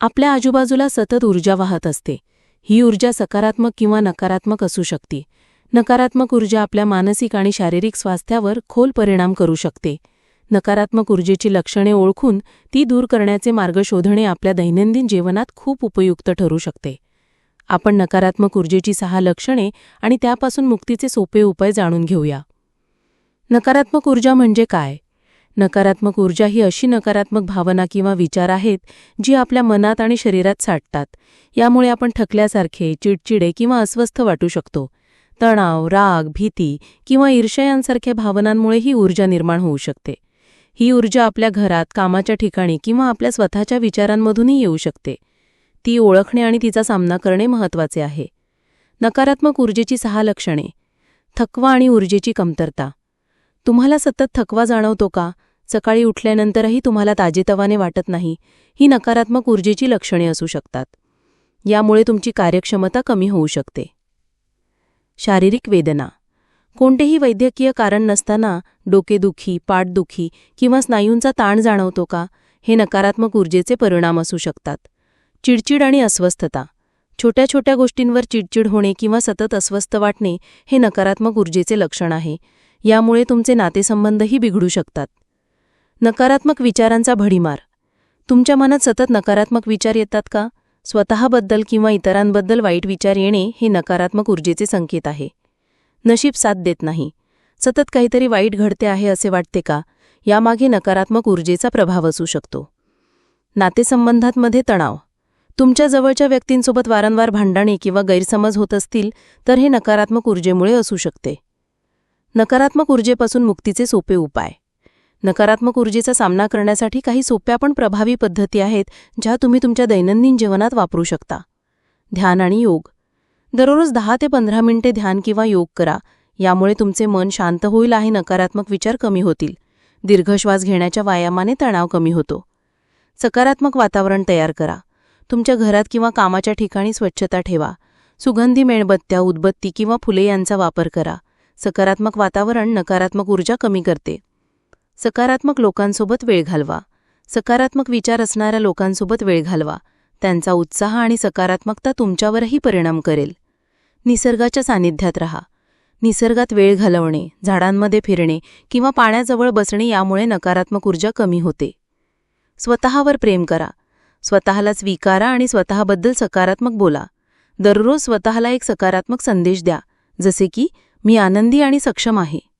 आपल्या आजूबाजूला सतत ऊर्जा वाहत असते. ही ऊर्जा सकारात्मक किंवा नकारात्मक असू शकते. नकारात्मक ऊर्जा आपल्या मानसिक आणि शारीरिक स्वास्थ्यावर खोल परिणाम करू शकते. नकारात्मक ऊर्जेची लक्षणे ओळखून ती दूर करण्याचे मार्ग शोधणे आपल्या दैनंदिन जीवनात खूप उपयुक्त ठरू शकते. आपण नकारात्मक ऊर्जेची सहा लक्षणे आणि त्यापासून मुक्तीचे सोपे उपाय जाणून घेऊया. नकारात्मक ऊर्जा म्हणजे काय? नकारात्मक ऊर्जा ही अशी नकारात्मक भावना किंवा विचार आहेत जी आपल्या मनात आणि शरीरात साठतात. यामुळे आपण थकल्यासारखे चिडचिडे किंवा अस्वस्थ वाटू शकतो. तणाव राग भीती किंवा ईर्ष्या यांसारख्या भावनांमुळे ही ऊर्जा निर्माण होऊ शकते. ही ऊर्जा आपल्या घरात कामाच्या ठिकाणी किंवा आपल्या स्वतःच्या विचारांमधूनही येऊ शकते. ती ओळखणे आणि तिचा सामना करणे महत्त्वाचे आहे. नकारात्मक ऊर्जेची सहा लक्षणे. थकवा आणि ऊर्जेची कमतरता. तुम्हाला सतत थकवा जाणवतो का? सकाळी उठल्यानंतरही तुम्हाला ताजेतवाने वाटत नाही ही नकारात्मक ऊर्जेची लक्षणे असू शकतात. यामुळे तुमची कार्यक्षमता कमी होऊ शकते. शारीरिक वेदना. कोणतेही वैद्यकीय कारण नसताना डोकेदुखी पाठदुखी किंवा स्नायूंचा ताण जाणवतो का हे नकारात्मक ऊर्जेचे परिणाम असू शकतात. चिडचिड आणि अस्वस्थता. छोट्या छोट्या गोष्टींवर चिडचिड होणे किंवा सतत अस्वस्थ वाटणे हे नकारात्मक ऊर्जेचे लक्षण आहे. यामुळे तुमचे नातेसंबंधही बिघडू शकतात. नकारात्मक विचारांचा भडीमार. तुमच्या मनात सतत नकारात्मक विचार येतात का? स्वतःबद्दल किंवा इतरांबद्दल वाईट विचार येणे हे नकारात्मक ऊर्जेचे संकेत आहे. नशीब साथ देत नाही. सतत काहीतरी वाईट घडते आहे असे वाटते का? यामागे नकारात्मक ऊर्जेचा प्रभाव असू शकतो. नातेसंबंधांमध्ये तणाव. तुमच्या जवळच्या व्यक्तींसोबत वारंवार भांडणे किंवा गैरसमज होत असतील तर हे नकारात्मक ऊर्जेमुळे असू शकते. नकारात्मक ऊर्जेपासून मुक्तीचे सोपे उपाय. नकारात्मक ऊर्जेचा सामना करण्यासाठी काही सोप्या पण प्रभावी पद्धती आहेत ज्या तुम्ही तुमच्या दैनंदिन जीवनात वापरू शकता. ध्यान आणि योग. दररोज दहा ते पंधरा मिनिटे ध्यान किंवा योग करा. यामुळे तुमचे मन शांत होईल आणि नकारात्मक विचार कमी होतील. दीर्घ श्वास घेण्याच्या व्यायामाने तणाव कमी होतो. सकारात्मक वातावरण तयार करा. तुमच्या घरात किंवा कामाच्या ठिकाणी स्वच्छता ठेवा. सुगंधी मेणबत्त्या उदबत्ती किंवा फुले यांचा वापर करा. सकारात्मक वातावरण नकारात्मक ऊर्जा कमी करते. सकारात्मक लोकांसोबत वेळ घालवा. सकारात्मक विचार असणाऱ्या लोकांसोबत वेळ घालवा. त्यांचा उत्साह आणि सकारात्मकता तुमच्यावरही परिणाम करेल. निसर्गाच्या सानिध्यात रहा. निसर्गात वेळ घालवणे झाडांमध्ये फिरणे किंवा पाण्याजवळ बसणे यामुळे नकारात्मक ऊर्जा कमी होते. स्वतःवर प्रेम करा. स्वतःला स्वीकारा आणि स्वतःबद्दल सकारात्मक बोला. दररोज स्वतःला एक सकारात्मक संदेश द्या जसे की मी आनंदी आणि सक्षम आहे.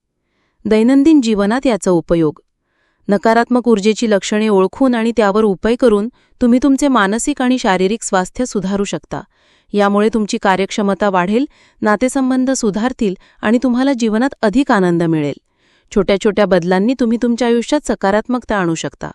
दैनंदिन जीवनात याचा उपयोग. नकारात्मक ऊर्जेची लक्षणे ओळखून आणि त्यावर उपाय करून तुम्ही तुमचे मानसिक आणि शारीरिक स्वास्थ्य सुधारू शकता. यामुळे तुमची कार्यक्षमता वाढेल नातेसंबंध सुधारतील आणि तुम्हाला जीवनात अधिक आनंद मिळेल. छोट्या छोट्या बदलांनी तुम्ही तुमच्या आयुष्यात सकारात्मकता आणू शकता.